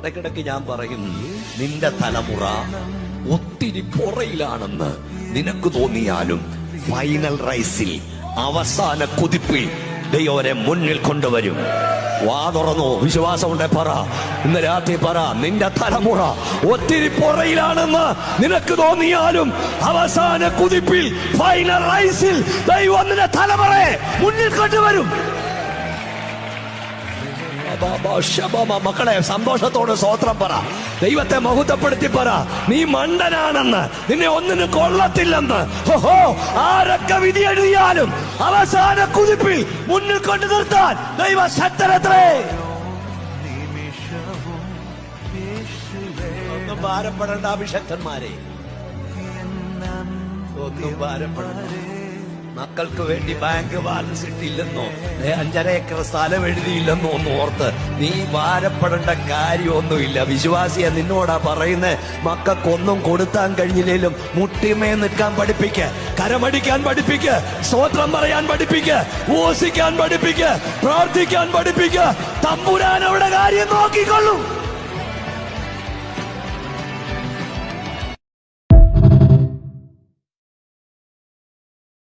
ഇടയ്ക്കിടയ്ക്ക് ഞാൻ പറയും നിന്റെ തലമുറ ഒത്തിരി പുറയിലാണെന്ന് നിനക്ക് തോന്നിയാലും ഫൈനൽ റൈസിൽ അവസാന കുതിപ്പിൽ ദൈവരെ മുന്നിൽ കൊണ്ടുവരും. വാ തുറന്നു വിശ്വാസമുണ്ടെ പറ ഇന്ന് രാത്രി പറ നിന്റെ തലമുറ ഒത്തിരി പുറയിലാണെന്ന് നിനക്ക് തോന്നിയാലും അവസാന കുതിപ്പിൽ ഫൈനൽ റൈസിൽ ദൈവം നിന്റെ തലമുറയെ മുന്നിൽ കൊണ്ടുവരും. മക്കളെ സന്തോഷത്തോട് സ്വോത്രം പറ. ദൈവത്തെ മഹുത്തപ്പെടുത്തി പറ. നീ മണ്ടനാണെന്ന്. നിന്നെ ഒന്നിനും കൊള്ളത്തില്ലെന്ന്. ഹോഹോ ആരൊക്കെ വിധി എഴുതിയാലും അവസാന കുതിപ്പിൽ മുന്നിൽ കൊണ്ടു നിർത്താൻ ദൈവ ശക്തരത്രേ ഒന്നും ഭാരപ്പെടേണ്ട അഭിഷക്തന്മാരെ. ഒന്നും ഭാരപ്പെടേണ്ട. മക്കൾക്ക് വേണ്ടി ബാങ്ക് ബാലൻസ് ഇട്ടില്ലെന്നോ അഞ്ചര ഏക്കർ സ്ഥലം എഴുതിയില്ലെന്നോ ഒന്ന് ഓർത്ത് നീ ഭാരപ്പെടേണ്ട കാര്യമൊന്നുമില്ല. വിശ്വാസിയ നിന്നോടാ പറയുന്നേ മക്കൾക്കൊന്നും കൊടുത്താൻ കഴിഞ്ഞില്ലെങ്കിലും മുട്ടിമേ നിൽക്കാൻ പഠിപ്പിക്ക കരമടിക്കാൻ പഠിപ്പിക്ക സ്വോത്രം പറയാൻ പഠിപ്പിക്ക ഊസിക്കാൻ പഠിപ്പിക്ക പ്രാർത്ഥിക്കാൻ പഠിപ്പിക്ക തമ്പുരാൻ അവിടെ കാര്യം നോക്കിക്കൊള്ളും.